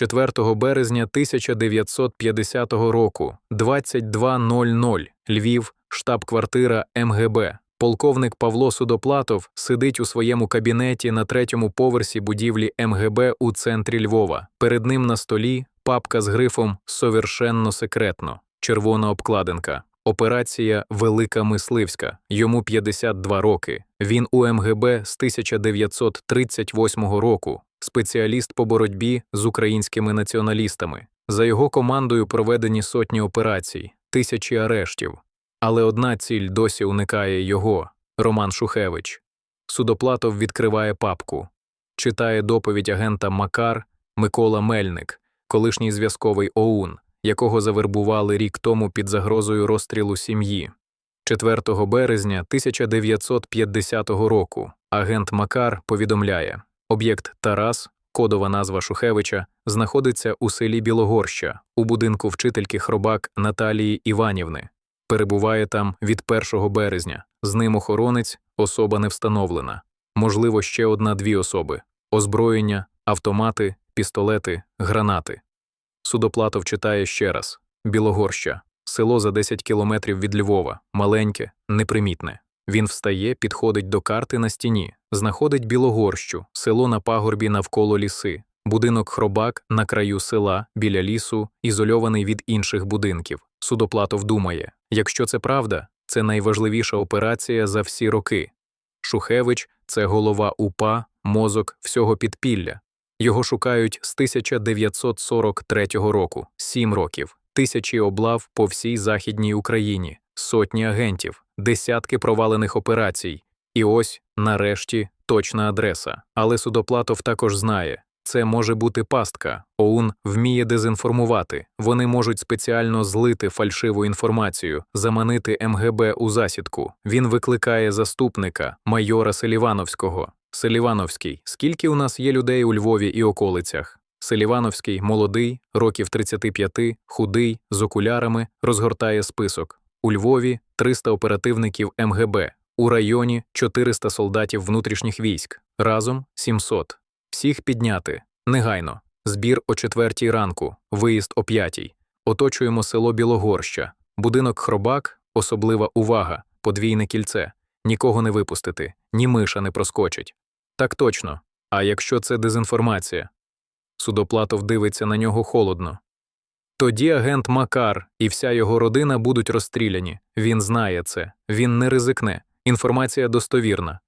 4 березня 1950 року, 22.00, Львів, штаб-квартира МГБ. Полковник Павло Судоплатов сидить у своєму кабінеті на третьому поверсі будівлі МГБ у центрі Львова. Перед ним на столі папка з грифом «Совершенно секретно», червона обкладинка. Операція Велика Мисливська. Йому 52 роки. Він у МГБ з 1938 року, спеціаліст по боротьбі з українськими націоналістами. За його командою проведені сотні операцій, тисячі арештів. Але одна ціль досі уникає його Роман Шухевич. Судоплатов відкриває папку, читає доповідь агента Макар Микола Мельник, колишній зв'язковий ОУН, якого завербували рік тому під загрозою розстрілу сім'ї. 4 березня 1950 року агент Макар повідомляє: об'єкт Тарас, кодова назва Шухевича, знаходиться у селі Білогорща, у будинку вчительки хробак Наталії Іванівни. Перебуває там від 1 березня. З ним охоронець, особа не встановлена. Можливо, ще одна-дві особи: озброєння, автомати, пістолети, гранати. Судоплатов читає ще раз: Білогорща, село за 10 кілометрів від Львова, маленьке, непримітне. Він встає, підходить до карти на стіні, знаходить Білогорщу, село на пагорбі навколо ліси, будинок хробак на краю села, біля лісу, ізольований від інших будинків. Судоплатов думає: якщо це правда, це найважливіша операція за всі роки. Шухевич це голова УПА, мозок всього підпілля. Його шукають з 1943 року, сім років, тисячі облав по всій Західній Україні, сотні агентів, десятки провалених операцій. І ось, нарешті, точна адреса. Але Судоплатов також знає, це може бути пастка. ОУН вміє дезінформувати. Вони можуть спеціально злити фальшиву інформацію, заманити МГБ у засідку. Він викликає заступника, майора Селівановського. Селівановський, скільки у нас є людей у Львові і околицях? Селівановський, молодий, років 35, худий, з окулярами, розгортає список. У Львові 300 оперативників МГБ, у районі 400 солдатів внутрішніх військ, разом 700. Всіх підняти. Негайно. Збір о четвертій ранку, виїзд о п'ятій. Оточуємо село Білогорща, будинок хробак, особлива увага, подвійне кільце. Нікого не випустити, ні миша не проскочить. Так точно. А якщо це дезінформація? Судоплатов дивиться на нього холодно. Тоді агент Макар і вся його родина будуть розстріляні. Він знає це, він не ризикне. Інформація достовірна.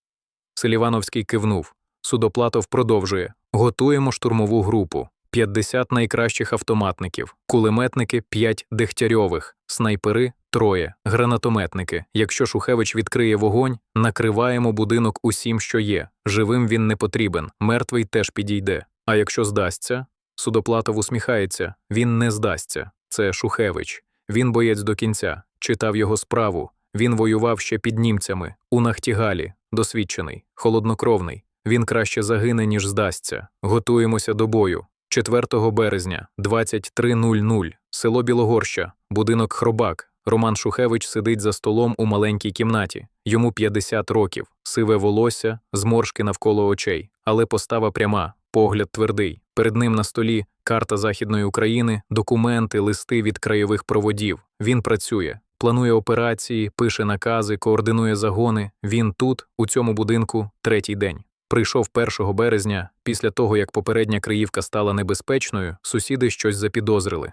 Селівановський кивнув. Судоплатов продовжує готуємо штурмову групу. 50 найкращих автоматників, кулеметники 5 дегтярьових, снайпери троє, гранатометники. Якщо Шухевич відкриє вогонь, накриваємо будинок усім, що є. Живим він не потрібен, мертвий теж підійде. А якщо здасться, Судоплатов усміхається він не здасться. Це Шухевич. Він боєць до кінця, читав його справу. Він воював ще під німцями, у Нахтігалі, досвідчений, холоднокровний. Він краще загине, ніж здасться. Готуємося до бою. 4 березня, 23.00, село Білогорща, будинок Хробак. Роман Шухевич сидить за столом у маленькій кімнаті. Йому 50 років, сиве волосся, зморшки навколо очей, але постава пряма, погляд твердий. Перед ним на столі карта Західної України, документи, листи від краєвих проводів. Він працює, планує операції, пише накази, координує загони. Він тут, у цьому будинку, третій день. Прийшов 1 березня, після того як попередня Криївка стала небезпечною, сусіди щось запідозрили.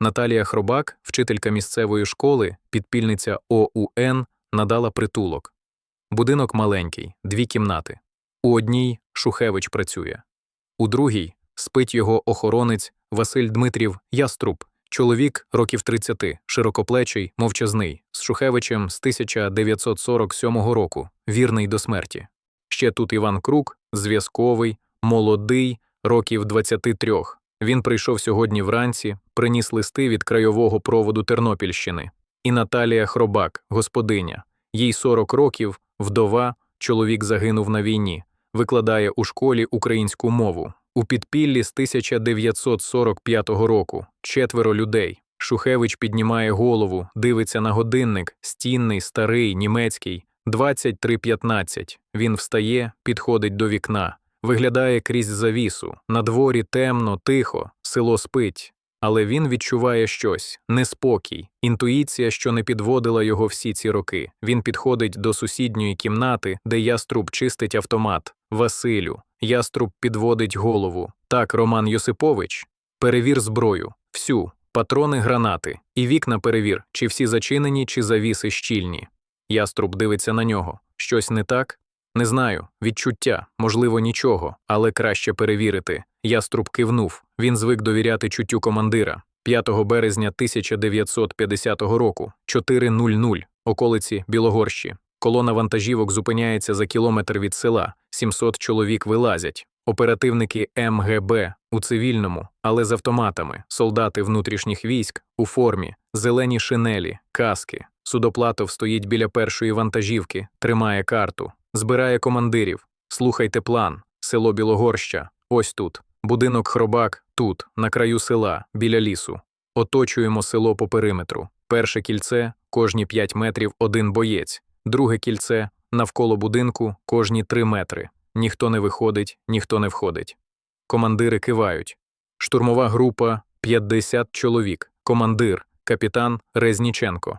Наталія Хробак, вчителька місцевої школи, підпільниця ОУН, надала притулок. Будинок маленький, дві кімнати. У одній Шухевич працює, у другій спить його охоронець Василь Дмитрів Яструб, чоловік років 30, широкоплечий, мовчазний, з Шухевичем з 1947 року, вірний до смерті. Ще тут Іван Крук, зв'язковий, молодий, років 23. Він прийшов сьогодні вранці, приніс листи від краєвого проводу Тернопільщини. І Наталія Хробак, господиня, їй 40 років, вдова, чоловік загинув на війні, викладає у школі українську мову. У підпіллі з 1945 року четверо людей. Шухевич піднімає голову, дивиться на годинник, стінний, старий, німецький, 23.15. Він встає, підходить до вікна. Виглядає крізь завісу. На дворі темно, тихо, село спить. Але він відчуває щось неспокій, інтуїція, що не підводила його всі ці роки. Він підходить до сусідньої кімнати, де яструб чистить автомат. Василю. Яструб підводить голову. Так, Роман Йосипович. Перевір зброю. Всю. Патрони, гранати. І вікна перевір, чи всі зачинені, чи завіси щільні. Яструб дивиться на нього. Щось не так? Не знаю. Відчуття, можливо, нічого, але краще перевірити. Яструб кивнув. Він звик довіряти чуттю командира. 5 березня 1950 року, 4.00, околиці Білогорщі. Колона вантажівок зупиняється за кілометр від села, 700 чоловік вилазять. Оперативники МГБ у цивільному, але з автоматами, солдати внутрішніх військ у формі, зелені шинелі, каски. Судоплатов стоїть біля першої вантажівки, тримає карту, збирає командирів. Слухайте план, село Білогорща, ось тут. Будинок Хробак тут, на краю села, біля лісу. Оточуємо село по периметру. Перше кільце кожні 5 метрів один боєць, друге кільце навколо будинку кожні 3 метри. Ніхто не виходить, ніхто не входить. Командири кивають. Штурмова група 50 чоловік. Командир, капітан Резніченко.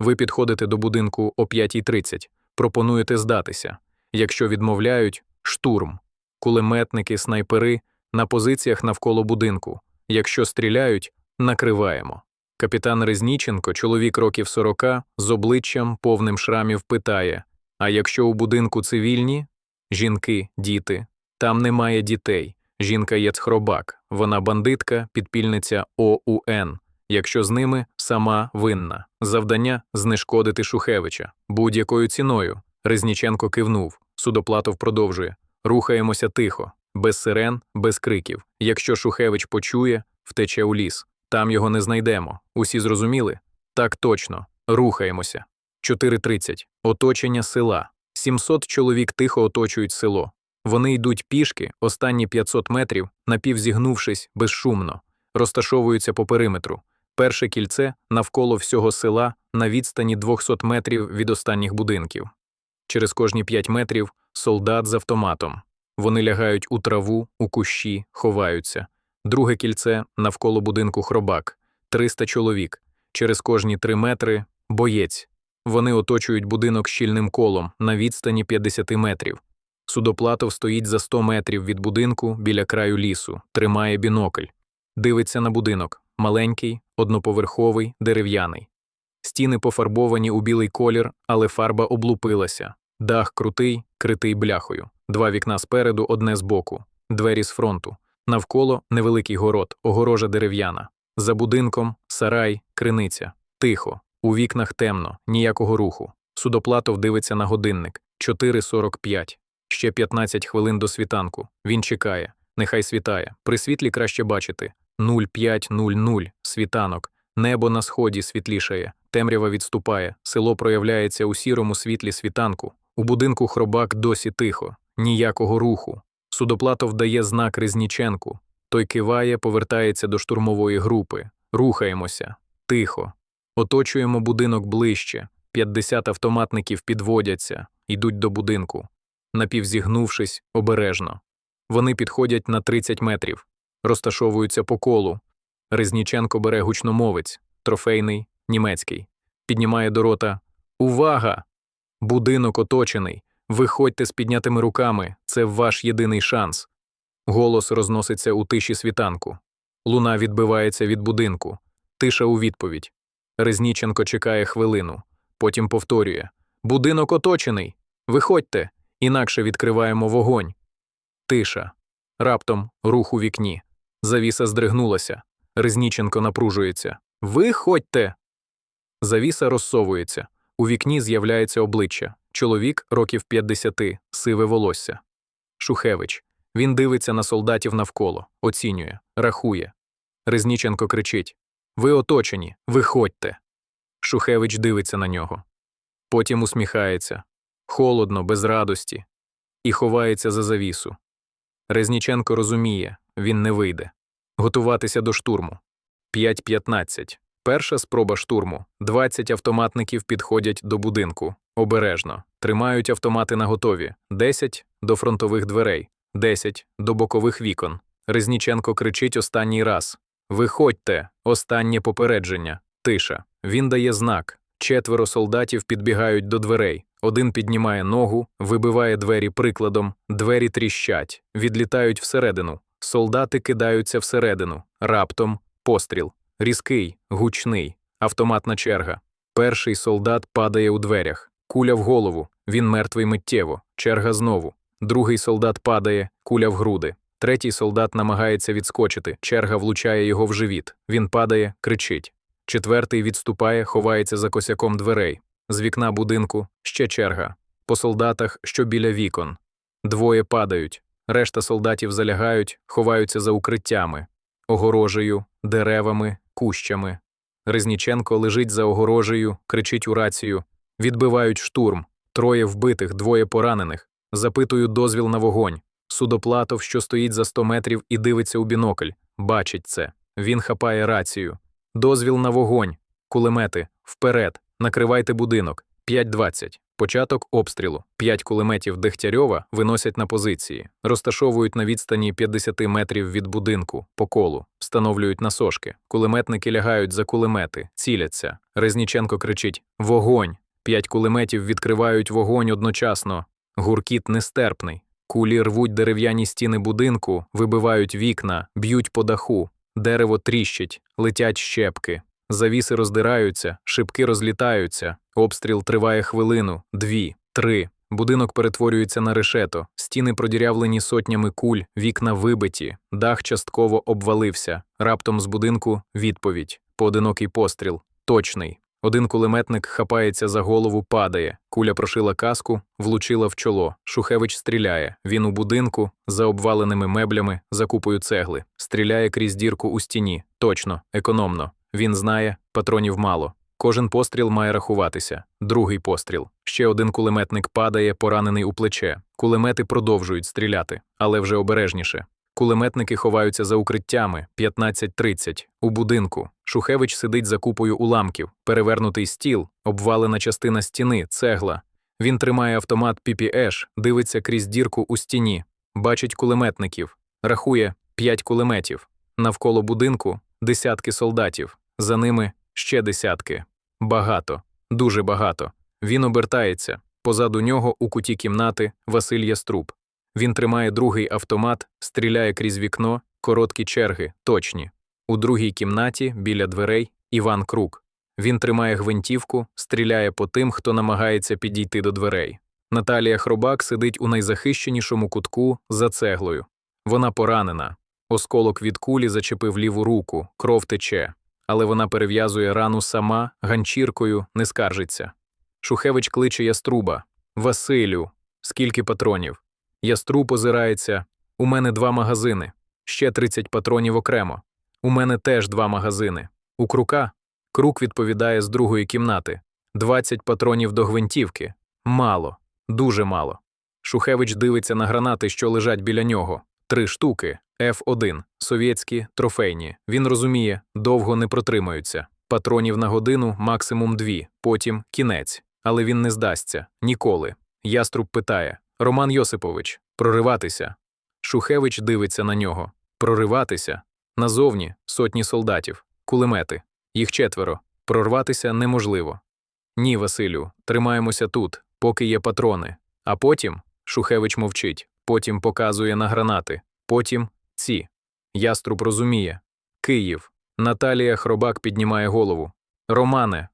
Ви підходите до будинку о 5.30. Пропонуєте здатися. Якщо відмовляють штурм. Кулеметники, снайпери на позиціях навколо будинку. Якщо стріляють, накриваємо. Капітан Резніченко, чоловік років 40, з обличчям повним шрамів, питає: А якщо у будинку цивільні? Жінки, діти. Там немає дітей. Жінка є цхробак, вона бандитка, підпільниця ОУН. Якщо з ними сама винна. Завдання знешкодити Шухевича будь-якою ціною. Резніченко кивнув. Судоплатов продовжує. Рухаємося тихо, без сирен, без криків. Якщо Шухевич почує, втече у ліс. Там його не знайдемо. Усі зрозуміли? Так точно. Рухаємося. 4.30. Оточення села. 700 чоловік тихо оточують село. Вони йдуть пішки, останні 500 метрів, напівзігнувшись, безшумно, розташовуються по периметру. Перше кільце навколо всього села на відстані 200 метрів від останніх будинків. Через кожні 5 метрів солдат з автоматом. Вони лягають у траву, у кущі, ховаються. Друге кільце навколо будинку хробак 300 чоловік. Через кожні 3 метри боєць. Вони оточують будинок щільним колом на відстані 50 метрів. Судоплатов стоїть за 100 метрів від будинку біля краю лісу, тримає бінокль. Дивиться на будинок маленький, одноповерховий, дерев'яний. Стіни пофарбовані у білий колір, але фарба облупилася. Дах крутий, критий бляхою. Два вікна спереду, одне збоку, двері з фронту. Навколо невеликий город, огорожа дерев'яна. За будинком сарай, криниця. Тихо. У вікнах темно, ніякого руху. Судоплатов дивиться на годинник 4.45. Ще 15 хвилин до світанку. Він чекає. Нехай світає. При світлі краще бачити. 05.00. Світанок. Небо на сході світлішає. Темрява відступає. Село проявляється у сірому світлі світанку. У будинку хробак досі тихо. Ніякого руху. Судоплатов дає знак Резніченку. Той киває, повертається до штурмової групи. Рухаємося. Тихо. Оточуємо будинок ближче. 50 автоматників підводяться, йдуть до будинку. Напівзігнувшись, обережно. Вони підходять на 30 метрів, розташовуються по колу. Резніченко бере гучномовець, трофейний, німецький. Піднімає до рота Увага! Будинок оточений. Виходьте з піднятими руками, це ваш єдиний шанс. Голос розноситься у тиші світанку. Луна відбивається від будинку. Тиша у відповідь. Резніченко чекає хвилину. Потім повторює Будинок оточений. Виходьте, інакше відкриваємо вогонь. Тиша. Раптом рух у вікні. Завіса здригнулася. Резніченко напружується. Виходьте. Завіса розсовується. У вікні з'являється обличчя. Чоловік років 50, сиве волосся. Шухевич. Він дивиться на солдатів навколо, оцінює, рахує. Резніченко кричить Ви оточені, виходьте. Шухевич дивиться на нього. Потім усміхається холодно, без радості, і ховається за завісу. Резніченко розуміє він не вийде. Готуватися до штурму. 5.15. Перша спроба штурму. 20 автоматників підходять до будинку. Обережно. Тримають автомати наготові. 10 до фронтових дверей. 10 до бокових вікон. Резніченко кричить останній раз. Виходьте, останнє попередження. Тиша. Він дає знак. Четверо солдатів підбігають до дверей. Один піднімає ногу, вибиває двері прикладом, двері тріщать, відлітають всередину. Солдати кидаються всередину. Раптом постріл. Різкий, гучний, автоматна черга. Перший солдат падає у дверях. Куля в голову. Він мертвий миттєво. Черга знову. Другий солдат падає, куля в груди. Третій солдат намагається відскочити. Черга влучає його в живіт. Він падає, кричить. Четвертий відступає, ховається за косяком дверей. З вікна будинку ще черга. По солдатах, що біля вікон. Двоє падають. Решта солдатів залягають, ховаються за укриттями, огорожею, деревами, кущами. Резніченко лежить за огорожею, кричить у рацію. Відбивають штурм. Троє вбитих, двоє поранених. Запитують дозвіл на вогонь. Судоплатов, що стоїть за 100 метрів і дивиться у бінокль. Бачить це. Він хапає рацію. Дозвіл на вогонь. Кулемети. Вперед. Накривайте будинок. 5.20. Початок обстрілу. П'ять кулеметів Дегтярьова виносять на позиції, розташовують на відстані 50 метрів від будинку, по колу, встановлюють насошки. Кулеметники лягають за кулемети, ціляться. Резніченко кричить Вогонь! П'ять кулеметів відкривають вогонь одночасно. Гуркіт нестерпний. Кулі рвуть дерев'яні стіни будинку, вибивають вікна, б'ють по даху. Дерево тріщить, летять щепки. Завіси роздираються, шибки розлітаються, обстріл триває хвилину, дві, три. Будинок перетворюється на решето, стіни продірявлені сотнями куль, вікна вибиті, дах частково обвалився. Раптом з будинку відповідь, поодинокий постріл, точний. Один кулеметник хапається за голову, падає. Куля прошила каску, влучила в чоло. Шухевич стріляє. Він у будинку, за обваленими меблями, за купою цегли. Стріляє крізь дірку у стіні. Точно, економно. Він знає, патронів мало. Кожен постріл має рахуватися. Другий постріл. Ще один кулеметник падає, поранений у плече. Кулемети продовжують стріляти, але вже обережніше. Кулеметники ховаються за укриттями 15.30. У будинку. Шухевич сидить за купою уламків, перевернутий стіл, обвалена частина стіни, цегла. Він тримає автомат PPS, дивиться крізь дірку у стіні, бачить кулеметників, рахує 5 кулеметів. Навколо будинку десятки солдатів, за ними ще десятки. Багато, дуже багато. Він обертається. Позаду нього у куті кімнати Василь Яструб. Він тримає другий автомат, стріляє крізь вікно, короткі черги, точні. У другій кімнаті, біля дверей, Іван Крук. Він тримає гвинтівку, стріляє по тим, хто намагається підійти до дверей. Наталія Хробак сидить у найзахищенішому кутку за цеглою. Вона поранена. Осколок від кулі зачепив ліву руку, кров тече, але вона перев'язує рану сама, ганчіркою, не скаржиться. Шухевич кличе яструба Василю, скільки патронів? Яструб озирається. У мене два магазини, ще 30 патронів окремо. У мене теж два магазини. У крука крук відповідає з другої кімнати 20 патронів до гвинтівки. Мало, дуже мало. Шухевич дивиться на гранати, що лежать біля нього. Три штуки F1, совєтські, трофейні. Він розуміє, довго не протримаються. Патронів на годину максимум дві, потім кінець. Але він не здасться ніколи. Яструб питає Роман Йосипович, прориватися. Шухевич дивиться на нього. Прориватися. Назовні сотні солдатів, кулемети. Їх четверо. Прорватися неможливо. Ні, Василю, тримаємося тут, поки є патрони. А потім Шухевич мовчить, потім показує на гранати, потім ці. Яструб розуміє. Київ. Наталія Хробак піднімає голову. Романе,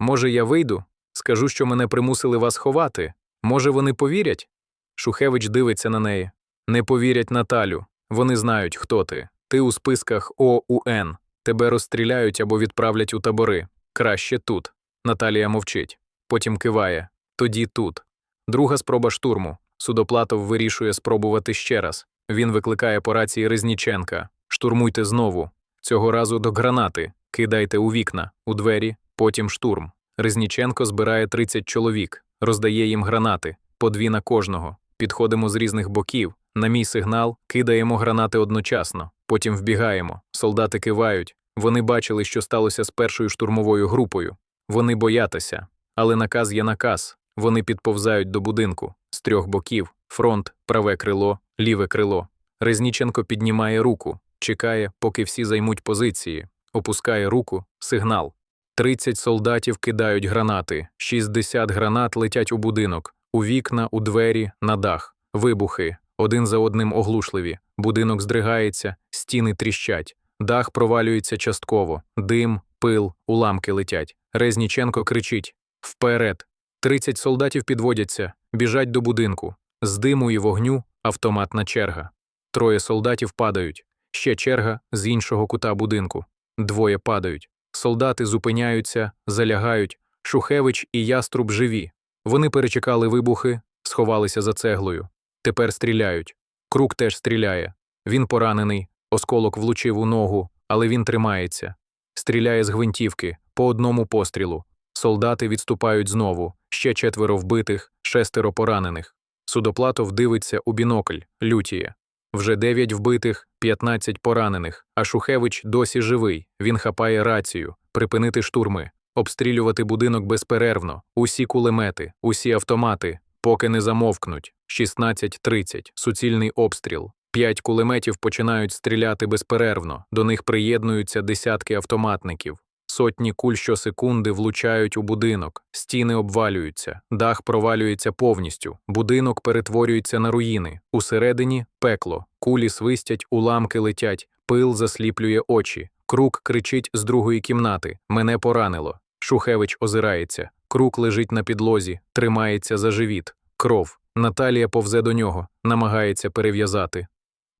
може, я вийду? Скажу, що мене примусили вас ховати. Може, вони повірять? Шухевич дивиться на неї. Не повірять Наталю. Вони знають, хто ти. Ти у списках ОУН. Тебе розстріляють або відправлять у табори. Краще тут. Наталія мовчить. Потім киває. Тоді тут. Друга спроба штурму. Судоплатов вирішує спробувати ще раз. Він викликає по рації Резніченка. Штурмуйте знову. Цього разу до гранати. Кидайте у вікна, у двері, потім штурм. Резніченко збирає 30 чоловік, роздає їм гранати, по дві на кожного. Підходимо з різних боків. На мій сигнал кидаємо гранати одночасно, потім вбігаємо. Солдати кивають. Вони бачили, що сталося з першою штурмовою групою. Вони боятися. Але наказ є наказ. Вони підповзають до будинку, з трьох боків: фронт, праве крило, ліве крило. Резніченко піднімає руку, чекає, поки всі займуть позиції, опускає руку, сигнал. 30 солдатів кидають гранати, 60 гранат летять у будинок, у вікна, у двері, на дах, вибухи, один за одним оглушливі, будинок здригається, стіни тріщать, дах провалюється частково, дим, пил, уламки летять. Резніченко кричить Вперед! 30 солдатів підводяться, біжать до будинку. З диму і вогню автоматна черга. Троє солдатів падають, ще черга з іншого кута будинку. Двоє падають. Солдати зупиняються, залягають. Шухевич і яструб живі. Вони перечекали вибухи, сховалися за цеглою. Тепер стріляють. Крук теж стріляє. Він поранений, осколок влучив у ногу, але він тримається. Стріляє з гвинтівки, по одному пострілу. Солдати відступають знову, ще четверо вбитих, шестеро поранених. Судоплатов дивиться у бінокль, лютіє. Вже дев'ять вбитих, 15 поранених, а Шухевич досі живий. Він хапає рацію, припинити штурми, обстрілювати будинок безперервно, усі кулемети, усі автомати, поки не замовкнуть. 16.30, суцільний обстріл. П'ять кулеметів починають стріляти безперервно, до них приєднуються десятки автоматників. Сотні куль щосекунди влучають у будинок, стіни обвалюються, дах провалюється повністю, будинок перетворюється на руїни, усередині пекло, кулі свистять, уламки летять, пил засліплює очі. Крук кричить з другої кімнати Мене поранило. Шухевич озирається. Крук лежить на підлозі, тримається за живіт. Кров. Наталія повзе до нього, намагається перев'язати.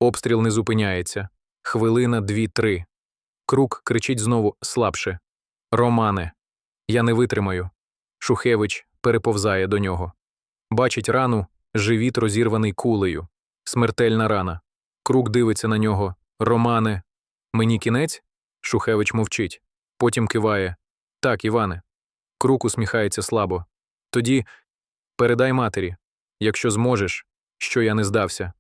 Обстріл не зупиняється. Хвилина, дві-три. Крук кричить знову слабше. Романе, я не витримаю. Шухевич переповзає до нього. Бачить рану, живіт розірваний кулею. Смертельна рана. Крук дивиться на нього. Романе, мені кінець? Шухевич мовчить. Потім киває. Так, Іване. Крук усміхається слабо. Тоді передай матері, якщо зможеш, що я не здався.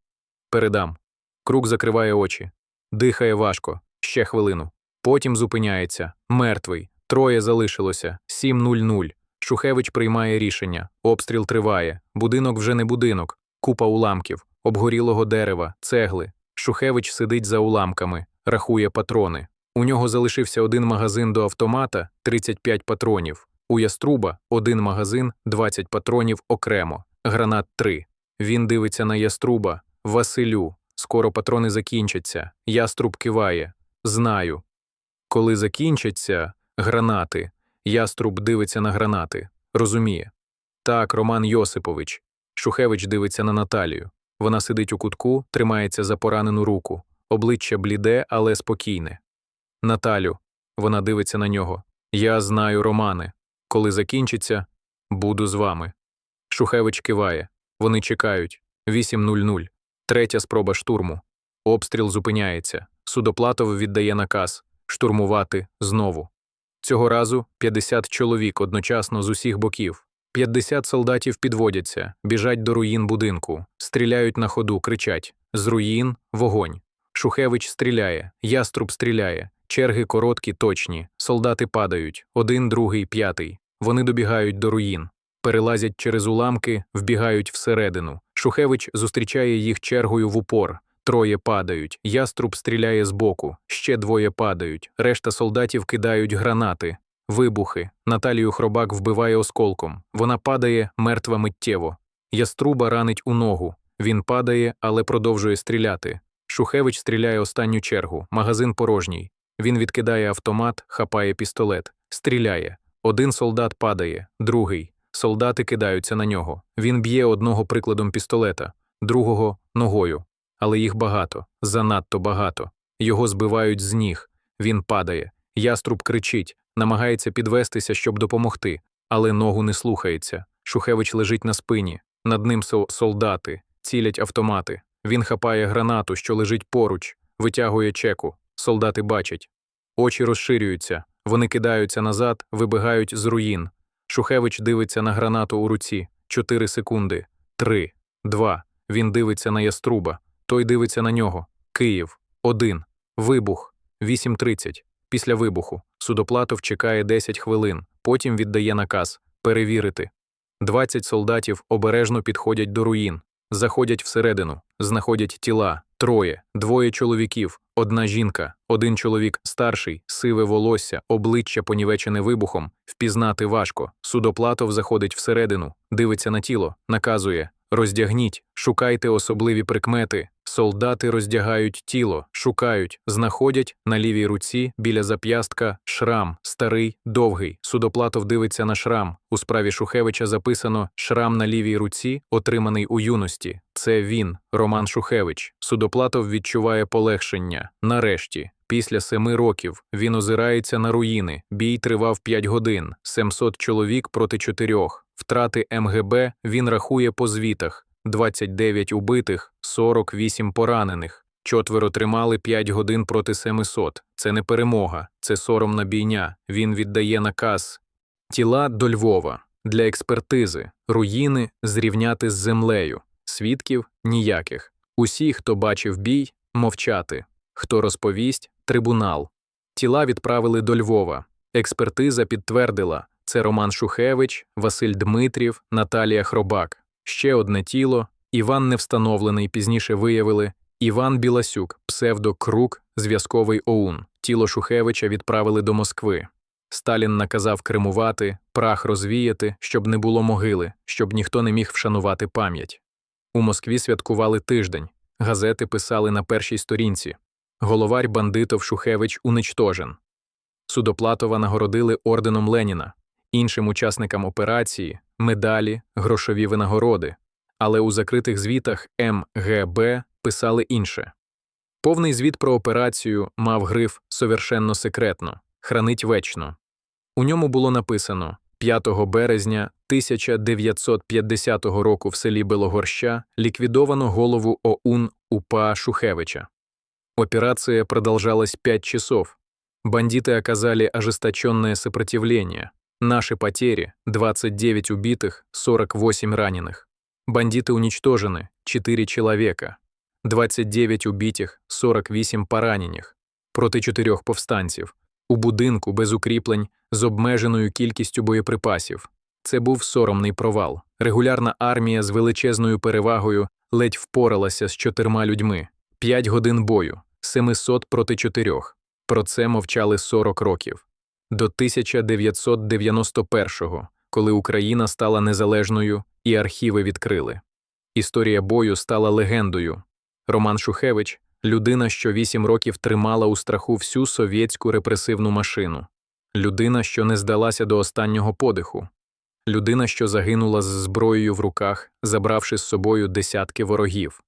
Передам. Крук закриває очі. Дихає важко. Ще хвилину. Потім зупиняється. Мертвий. Троє залишилося. 7.00. Шухевич приймає рішення. Обстріл триває. Будинок вже не будинок. Купа уламків, обгорілого дерева, цегли. Шухевич сидить за уламками, рахує патрони. У нього залишився один магазин до автомата 35 патронів. У яструба один магазин 20 патронів окремо. Гранат 3. Він дивиться на яструба. Василю. Скоро патрони закінчаться. Яструб киває. Знаю. Коли закінчаться гранати, яструб дивиться на гранати. Розуміє. Так, Роман Йосипович. Шухевич дивиться на Наталію. Вона сидить у кутку, тримається за поранену руку. Обличчя бліде, але спокійне. Наталю. Вона дивиться на нього. Я знаю, Романе. Коли закінчиться, буду з вами. Шухевич киває. Вони чекають. 8.00. Третя спроба штурму. Обстріл зупиняється. Судоплатов віддає наказ штурмувати знову. Цього разу 50 чоловік одночасно з усіх боків. 50 солдатів підводяться, біжать до руїн будинку, стріляють на ходу, кричать з руїн вогонь. Шухевич стріляє, яструб стріляє, черги короткі, точні, солдати падають, один, другий, п'ятий. Вони добігають до руїн, перелазять через уламки, вбігають всередину. Шухевич зустрічає їх чергою в упор. Троє падають, яструб стріляє збоку, ще двоє падають, решта солдатів кидають гранати, вибухи. Наталію Хробак вбиває осколком. Вона падає мертва миттєво. Яструба ранить у ногу. Він падає, але продовжує стріляти. Шухевич стріляє останню чергу. Магазин порожній. Він відкидає автомат, хапає пістолет, стріляє. Один солдат падає, другий. Солдати кидаються на нього. Він б'є одного прикладом пістолета, другого ногою. Але їх багато, занадто багато. Його збивають з ніг. Він падає. Яструб кричить, намагається підвестися, щоб допомогти, але ногу не слухається. Шухевич лежить на спині. Над ним со- солдати, цілять автомати. Він хапає гранату, що лежить поруч, витягує чеку. Солдати бачать. Очі розширюються. Вони кидаються назад, вибігають з руїн. Шухевич дивиться на гранату у руці. Чотири секунди. Три. Два. Він дивиться на яструба. Той дивиться на нього. Київ. Один. Вибух. 8.30. Після вибуху. Судоплатов чекає 10 хвилин. Потім віддає наказ перевірити. 20 солдатів обережно підходять до руїн, заходять всередину, знаходять тіла, троє, двоє чоловіків, одна жінка, один чоловік старший, сиве волосся, обличчя понівечене вибухом, впізнати важко. Судоплатов заходить всередину, дивиться на тіло, наказує Роздягніть, шукайте особливі прикмети. Солдати роздягають тіло, шукають, знаходять на лівій руці біля зап'ястка шрам, старий, довгий. Судоплатов дивиться на шрам. У справі Шухевича записано Шрам на лівій руці, отриманий у юності. Це він, Роман Шухевич. Судоплатов відчуває полегшення. Нарешті, після семи років, він озирається на руїни. Бій тривав п'ять годин, 700 чоловік проти чотирьох. Втрати МГБ він рахує по звітах: 29 убитих, 48 поранених. Четверо тримали 5 годин проти 700. Це не перемога, це соромна бійня. Він віддає наказ. Тіла до Львова для експертизи, руїни зрівняти з землею, свідків ніяких. Усі, хто бачив бій, мовчати, хто розповість трибунал. Тіла відправили до Львова. Експертиза підтвердила це Роман Шухевич, Василь Дмитрів, Наталія Хробак. Ще одне тіло. Іван невстановлений пізніше виявили Іван Біласюк, псевдо Крук, зв'язковий ОУН. Тіло Шухевича відправили до Москви. Сталін наказав кремувати, прах розвіяти, щоб не було могили, щоб ніхто не міг вшанувати пам'ять. У Москві святкували тиждень. Газети писали на першій сторінці Головарь бандитов Шухевич уничтожен. Судоплатова нагородили орденом Леніна іншим учасникам операції, медалі, грошові винагороди, але у закритих звітах МГБ писали інше. Повний звіт про операцію мав гриф совершенно секретно, хранить вечно. У ньому було написано 5 березня 1950 року в селі Белогорща ліквідовано голову ОУН УПА Шухевича. Операция продолжалась пять часов. Бандиты оказали ожесточенное сопротивление, Наши потери – 29 убитых, 48 раненых. Бандиты уничтожены – 4 человека. 29 убитих, 48 поранених. Проти чотирьох повстанців. У будинку без укріплень з обмеженою кількістю боєприпасів. Це був соромний провал. Регулярна армія з величезною перевагою ледь впоралася з чотирма людьми. П'ять годин бою, 700 проти чотирьох. Про це мовчали 40 років до 1991-го, коли Україна стала незалежною і архіви відкрили. Історія бою стала легендою. Роман Шухевич людина, що вісім років тримала у страху всю совєтську репресивну машину, людина, що не здалася до останнього подиху, людина, що загинула з зброєю в руках, забравши з собою десятки ворогів.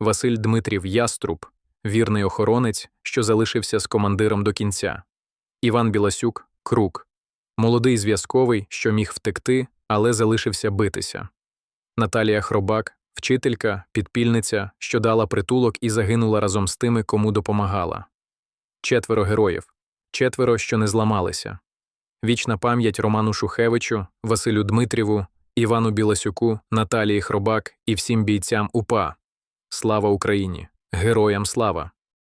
Василь Дмитрів Яструб, вірний охоронець, що залишився з командиром до кінця. Іван Біласюк Крук, молодий зв'язковий, що міг втекти, але залишився битися. Наталія Хробак, вчителька, підпільниця, що дала притулок і загинула разом з тими, кому допомагала. Четверо героїв, четверо, що не зламалися. Вічна пам'ять Роману Шухевичу, Василю Дмитріву, Івану Біласюку, Наталії Хробак і всім бійцям УПА. Слава Україні! Героям слава!